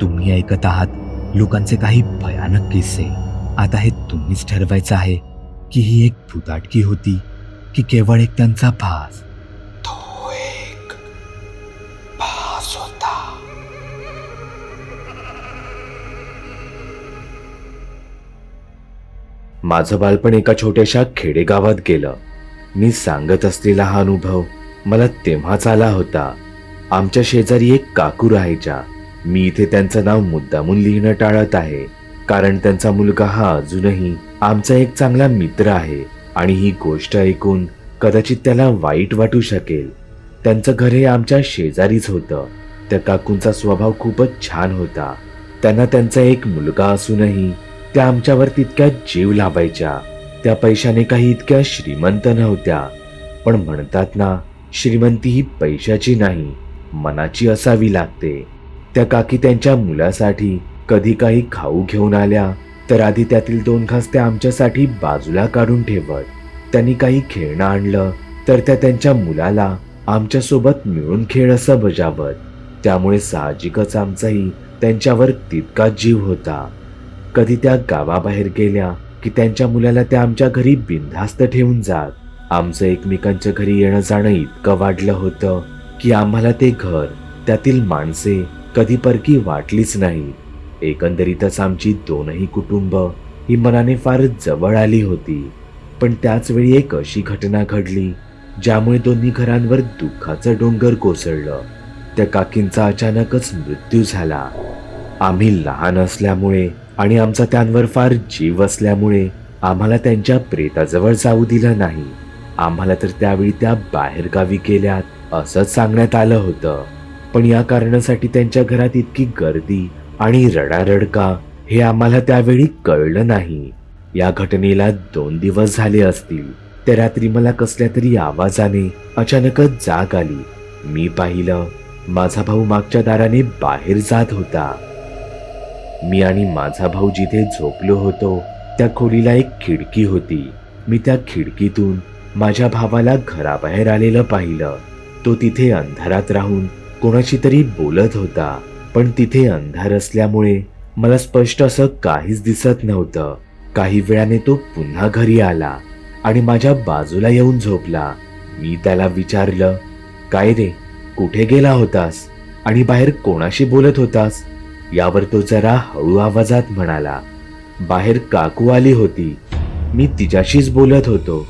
तुम्ही ऐकत आहात लोकांचे काही भयानक किस्से. आता हे तुम्हीच ठरवायचं आहे की ही एक भुताटकी होती की केवळ एक त्यांचा भास. तो एक भास होता. माझं बालपण एका छोट्याशा खेडेगावात गेलं. मी सांगत असलेला हा अनुभव मला तेव्हाच आला होता. आमच्या शेजारी एक काकू राहायच्या. मी इथे त्यांचं नाव मुद्दामून लिहिणं टाळत आहे. कारण त्यांचा मुलगा हा अजूनही आमचा एक चांगला मित्र आहे आणि ही गोष्ट ऐकून कदाचित त्याला वाईट वाटू शकेल. त्यांचं घर हे आमच्या शेजारीच होतं. त्या काकूंचा स्वभाव खूपच छान होता. त्यांना त्यांचा एक मुलगा असूनही त्या आमच्यावर तितक्या जीव लावायच्या. त्या पैशाने काही इतक्या श्रीमंत नव्हत्या. पण म्हणतात ना श्रीमंती ही पैशाची नाही मनाची असावी लागते. त्या काकी त्यांच्या मुलासाठी कधी काही खाऊ घेऊन आल्या तर आधी त्यातील दोन घास त्या आमच्यासाठी बाजूला काढून ठेवत. त्यांनी काही खेळणं आणलं तर त्या त्यांच्या मुलाला आमच्यासोबत मिळून खेळ असं बजावत. त्यामुळे साहजिकच आमचाही त्यांच्यावर तितकाच जीव होता. कधी त्या गावाबाहेर गेल्या की त्यांच्या मुलाला त्या आमच्या घरी बिनधास्त ठेवून जात. आमचं एकमेकांच्या घरी येणं जाणं इतकं वाढलं होतं की आम्हाला ते घर त्यातील माणसे कधी परकी वाटलीच नाही. एकंदरीतच आमची दोनही कुटुंब ही मनाने फार जवळ आली होती. पण त्याचवेळी एक अशी घटना घडली ज्यामुळे दोन्ही घरांवर दुःखाचं डोंगर कोसळलं. त्या काकींचा अचानकच मृत्यू झाला. आम्ही लहान असल्यामुळे आणि आमचा त्यांवर फार जीव असल्यामुळे आम्हाला त्यांच्या प्रेताजवळ जाऊ दिलं नाही. आम्हाला तर त्यावेळी त्या बाहेरगावी गेल्यात असंच सांगण्यात आलं होतं. पण या कारणासाठी त्यांच्या घरात इतकी गर्दी आणि रडारड का हे आम्हाला त्यावेळी कळलं नाही. या घटनेला दोन दिवस झाले असतील. त्या रात्री मला कसल्या तरी आवाजाने अचानकच जाग आली. मी पाहिलं माझा भाऊ मागच्या दाराने बाहेर जात होता. मी आणि माझा भाऊ जिथे झोपलो होतो त्या खोलीला एक खिडकी होती. मी त्या खिडकीतून माझ्या भावाला घराबाहेर आलेलं पाहिलं. तो तिथे अंधारात राहून कोणाशी तरी बोलत होता पण तिथे अंधार असल्यामुळे मला स्पष्ट असं काहीच दिसत नव्हतं. काही वेळाने तो पुन्हा घरी आला आणि माझ्या बाजूला येऊन झोपला. मी त्याला विचारलं काय रे कुठे गेला होतास? आणि बाहेर कोणाशी बोलत होतास? यावर तो जरा हळू आवाजात म्हणाला बाहेर काकू आली होती. मी तिच्याशीच बोलत होतो.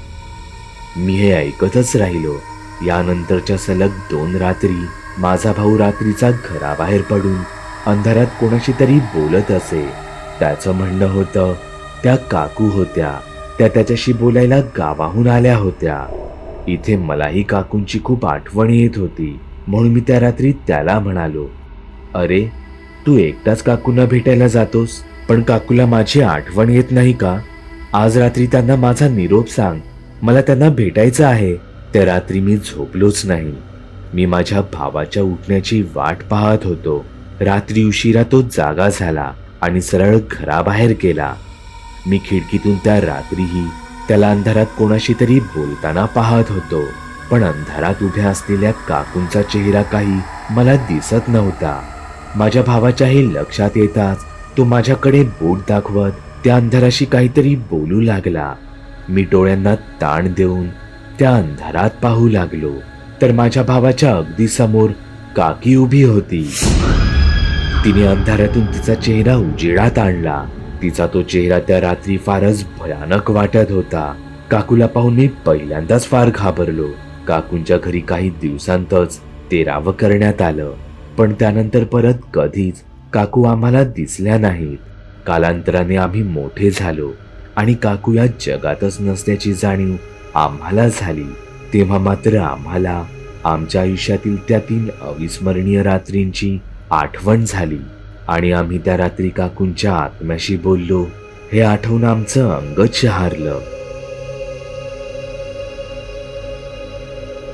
मी हे ऐकतच राहिलो. यानंतरच्या सलग दोन रात्री माझा भाऊ रात्रीचा घराबाहेर पडून अंधारात कोणाशी तरी बोलत असे. त्याचं म्हणणं होतं त्या काकू होत्या. त्या त्याच्याशी बोलायला गावाहून आल्या होत्या. इथे मलाही काकूंची खूप आठवण येत होती म्हणून मी त्या रात्री त्याला म्हणालो अरे तू एकटाच काकूंना भेटायला जातोस? पण काकूला माझी आठवण येत नाही का? आज रात्री त्यांना माझा निरोप सांग. मला त्यांना भेटायचं आहे. त्या रात्री मी झोपलोच नाही. मी माझ्या भावाच्या उठण्याची वाट पाहत होतो. रात्री उशिरा तो जागा झाला आणि सरळ घराबाहेर गेला. मी खिडकीतून त्या रात्रीही त्याला अंधारात कोणाशी तरी बोलताना पाहत होतो. पण अंधारात उभ्या असलेल्या काकूंचा चेहरा काही मला दिसत नव्हता. माझ्या भावाच्याही लक्षात येताच तो माझ्याकडे बोट दाखवत त्या अंधाराशी काहीतरी बोलू लागला. मी डोळ्यांना ताण देऊन त्या अंधारात पाहू लागलो. तर माझ्या भावाच्या अगदी समोर काकी उभी होती. तिने अंधारातून तिचा चेहरा उजेडात आणला. तिचा तो चेहरा त्या रात्री फारच भयानक वाटत होता. काकूला पाहून मी पहिल्यांदाच फार घाबरलो. काकूंच्या घरी काही दिवसांतच तेरावं करण्यात आलं. पण त्यानंतर परत कधीच काकू आम्हाला दिसल्या नाहीत. कालांतराने आम्ही मोठे झालो आणि काकू या जगातच नसल्याची जाणीव आम्हाला झाली. तेव्हा मात्र आम्हाला आमच्या आयुष्यातील त्या तीन अविस्मरणीय रात्रींची आठवण झाली. आणि आम्ही त्या रात्री काकूंच्या आत्म्याशी बोललो हे आठवून आमचं अंगच शहारलं.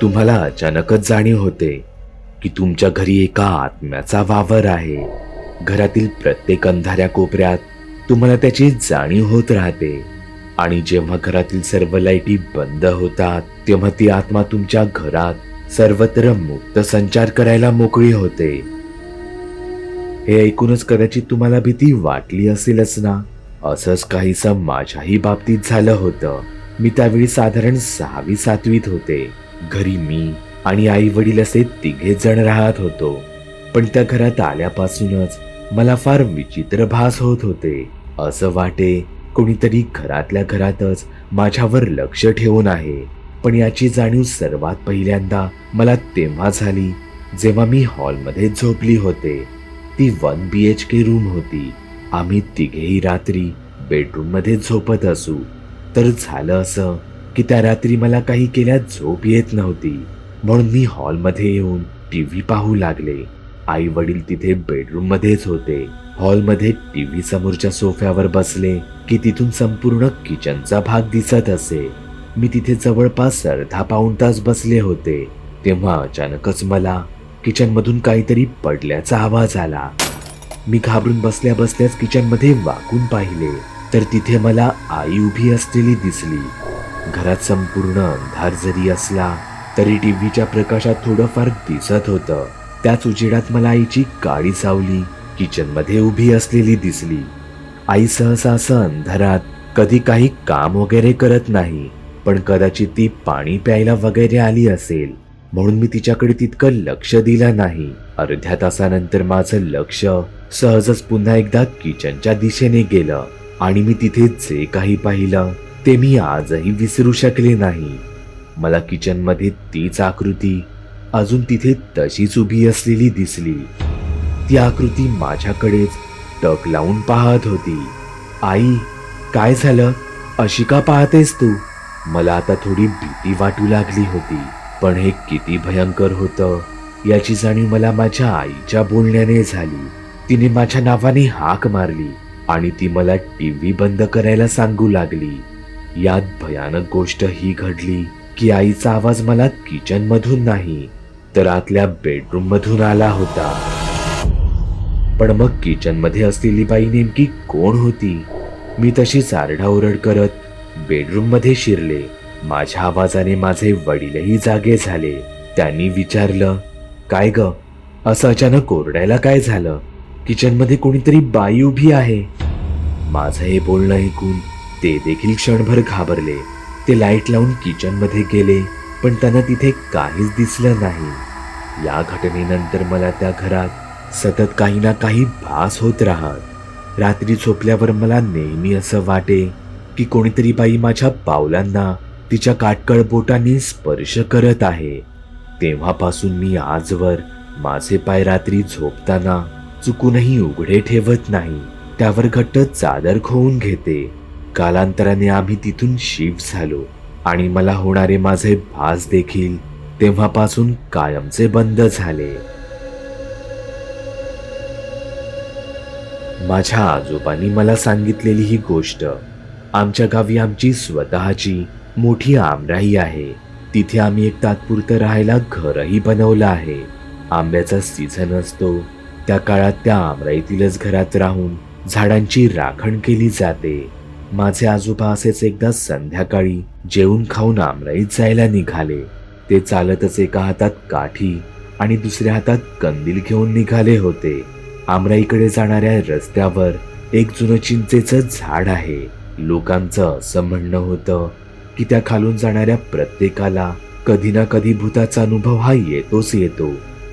तुम्हाला अचानकच जाणीव होते की तुमच्या घरी एका आत्म्याचा वावर आहे. घरातील प्रत्येक अंधाऱ्या कोपऱ्यात तुम्हाला त्याची जाणीव होत राहते. आणि जेव्हा घरातील सर्व लाईटी बंद होतात तेव्हा ती आत्मा तुमच्या घरात सर्वत्र मुक्त संचार करायला मोकळी होते. हे ऐकूनच कदाचित तुम्हाला भीती वाटली असेलच ना? असंच काहीसं माझ्याही बाबतीत झालं होतं. मी त्यावेळी साधारण सहावी सातवीत होते. घरी मी आणि आई वडील असे तिघे जण राहत होतो. पण त्या घरात आल्यापासूनच मला फार विचित्र भास होत होते. असं वाटे कोणीतरी घरातल्या घरातच माझ्यावर लक्ष ठेवून आहे. पण याची जाणीव सर्वात पहिल्यांदा मला तेव्हा झाली जेव्हा मी हॉलमध्ये झोपली होते. ती one B H K room होती. आम्ही तिघेही रात्री बेडरूममध्ये झोपत असू. तर झालं असं की त्या रात्री मला काही केल्या झोप येत नव्हती. म्हणून मी हॉलमध्ये येऊन टी व्ही पाहू लागले. आई वडील तिथे बेडरूममध्येच होते. हॉलमध्ये टी व्ही समोरच्या सोफ्यावर बसले की तिथून संपूर्ण किचनचा भाग दिसत असे. मी तिथे जवळपास अर्धा पाऊण तास बसले होते. तेव्हा अचानकच मला किचनमधून काहीतरी पडल्याचा आवाज आला. मी घाबरून बसल्या बसल्याच किचनमध्ये वाकून पाहिले तर तिथे मला आई उभी असलेली दिसली. घरात संपूर्ण अंधार जरी असला तरी टीव्हीच्या प्रकाशात थोडंफार दिसत होतं. त्याच उजेडात मला आईची काळी सावली किचनमध्ये उभी असलेली दिसली. आई सहसा असं अंधारात कधी काही काम वगैरे करत नाही. पण कदाचित ती पाणी प्यायला वगैरे आली असेल. म्हणून मी तिच्याकडे तितकं लक्ष दिलं नाही. अर्ध्या तासानंतर माझं लक्ष सहजच पुन्हा एकदा किचनच्या दिशेने गेलं. आणि मी तिथे जे काही पाहिलं ते मी आजही विसरू शकले नाही. मला किचनमध्ये तीच आकृती अजून तिथे तशीच उभी असलेली दिसली. ती आकृती माझ्याकडेच टक लावून पाहत होती. आई काय झालं? अशी का पाहतेस तू? मला आता थोडी भीती वाटू लागली होती. पण हे किती भयंकर होतं याची जाणीव मला माझ्या आईच्या बोलण्याने झाली. तिने माझ्या नावाने हाक मारली आणि ती मला टीव्ही बंद करायला सांगू लागली. यात भयानक गोष्ट ही घडली की आईचा आवाज मला किचन मधून नाही तर आतल्या बेडरूम मधून आला होता. पण मग किचनमध्ये असलेली बाई नेमकी कोण होती? मी तशी आरडाओरड करत बेडरूममध्ये शिरले. माझ्या आवाजाने माझे वडीलही जागे झाले. त्यांनी विचारलं काय ग? असं अचानक कोरडायला काय झालं? किचनमध्ये कोणीतरी बाई उभी आहे. माझं हे बोलणं ऐकून ते देखील क्षणभर घाबरले. ते लाइट लावून किचनमध्ये गेले पण त्यांना तिथे काहीच दिसलं नाही. या घटनेनंतर मला त्या घरात सतत काही ना काही भास होत राहत. रात्री झोपल्यावर मला नेहमी असं वाटे की कोणीतरी बाई माझ्या पावलांना तिच्या काटकळ बोटांनी स्पर्श करत आहे. तेव्हापासून मी आजवर माझे पाय रात्री झोपताना चुकूनही उघडे ठेवत नाही. त्यावर घट्ट चादर खोवून घेते. कालांतराने आम्ही तिथून शिफ्ट झालो आणि मला होणारे माझे भास देखील तेव्हापासून कायमचे बंद झाले. माझ्या आजोबांनी मला सांगितलेली ही गोष्ट आमच्या गावी आमची स्वतःची मोठी आमराई आहे. तिथे आम्ही एक तात्पुरतं राहायला घरही बनवलं आहे. आंब्याचा सीझन असतो. त्या काळात त्या आमराईतीलच घरात राहून झाडांची राखण केली जाते. माझे आजोबा असेच एकदा संध्याकाळी जेवून खाऊन आमराईत जायला निघाले. ते चालतच एका हातात काठी आणि दुसऱ्या हातात कंदील घेऊन निघाले होते. आमराईकडे जाणाऱ्या रस्त्यावर एक जुनं चिंचेचं झाड आहे. लोकांचं असं म्हणणं होतं की त्या खालून जाणाऱ्या प्रत्येकाला कधी ना कधी भूताचा अनुभव हा येतोच येतो.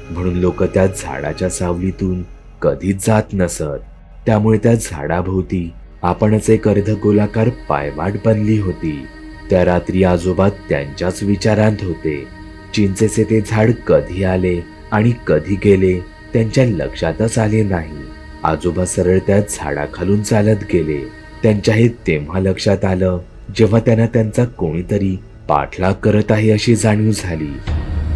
म्हणून लोक त्या झाडाच्या सावलीतून कधीच जात नसत. त्यामुळे त्या झाडाभोवती आपणच एक अर्ध गोलाकार पायवाट बनली होती. त्या रात्री आजोबा त्यांच्याच विचारांत होते. चिंचेचे ते झाड कधी आले आणि कधी गेले त्यांच्या लक्षातच आले नाही. आजोबा सरळ त्या झाडाखालून चालत गेले. त्यांच्या हे तेव्हा लक्षात आलं जेव्हा त्यांना त्यांचा कोणीतरी पाठलाग करत आहे अशी जाणीव झाली.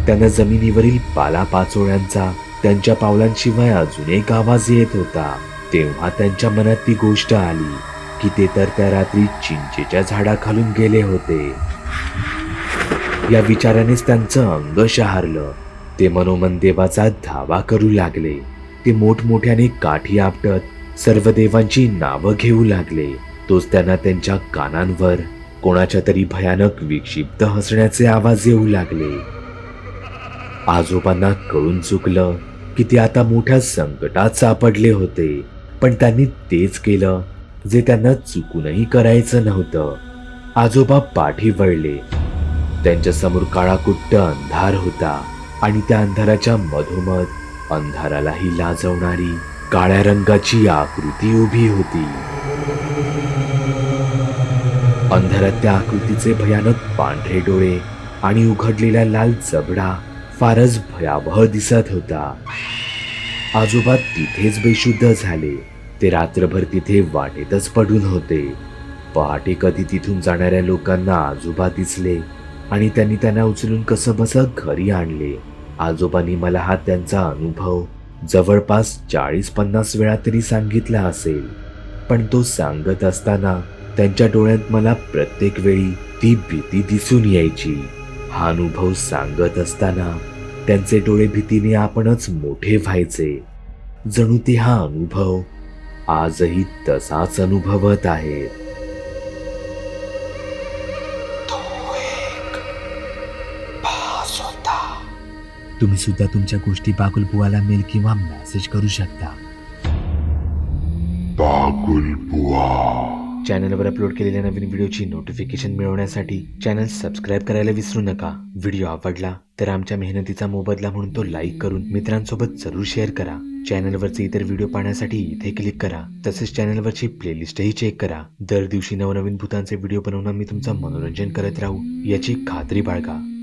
त्यांना जमिनीवरील पाला पाचोळ्यांचा त्यांच्या पावलांशिवाय अजून एक आवाज येत होता. तेव्हा त्यांच्या मनात ती गोष्ट आली की ते तर त्या रात्री चिंचेच्या झाडाखालून गेले होते. या विचारानेच त्यांचं अंग शहारलं. ते मनोमन देवाचा धावा करू लागले. ते मोठमोठ्याने काठी आपटत सर्व देवांची नावं घेऊ लागले. तोच त्यांना त्यांच्या कानांवर कोणाच्या तरी भयानक विक्षिप्त हसण्याचे आवाज येऊ लागले. आजोबांना कळून चुकलं की ते आता मोठ्या संकटात सापडले होते. पण त्यांनी तेच केलं जे त्यांना चुकूनही करायचं नव्हतं. आजोबा पाठी वळले. त्यांच्यासमोर काळाकुट्ट अंधार होता आणि त्या अंधाराच्या मधोमध अंधारालाही लाजवणारी काळ्या रंगाची आकृती उभी होती. अंधारात त्या आकृतीचे भयानक पांढरे डोळे आणि उघडलेला लाल जबडा फारच भयावह दिसत होता. आजोबा तिथेच बेशुद्ध झाले. ते रात्रभर तिथे वाटेतच पडून होते. पहाटे कधी तिथून जाणाऱ्या लोकांना आजोबा दिसले आणि त्यांनी त्यांना उचलून कसं बस घरी आणले. आजोबांनी मला हा त्यांचा अनुभव जवळपास चाळीस पन्नास वेळा तरी सांगितला असेल. पण तो सांगत असताना त्यांच्या डोळ्यात मला प्रत्येक वेळी ती भीती दिसून यायची. हा अनुभव सांगत असताना त्यांचे डोळे भीतीने आपणच मोठे व्हायचे. जणू ते हा अनुभव आजही तसाच अनुभवत आहे तुम्ही सुद्धा तुमच्या गोष्टी बागुलबुवाला मेल किंवा मेसेज करू शकता. चॅनलवर अपलोड केलेल्या नवीन व्हिडिओची नोटिफिकेशन मिळवण्यासाठी चॅनल सबस्क्राईब करायला विसरू नका. व्हिडिओ आवडला तर आमच्या मेहनतीचा मोबदला म्हणून तो लाईक करून मित्रांसोबत जरूर शेअर करा. चॅनलवरचे इतर व्हिडिओ पाहण्यासाठी इथे क्लिक करा. तसेच चॅनलवरची प्लेलिस्टही चेक करा. दर दिवशी नवनवीन भूतांचे व्हिडिओ बनवून मी तुमचं मनोरंजन करत राहू. याची खात्री बाळगा.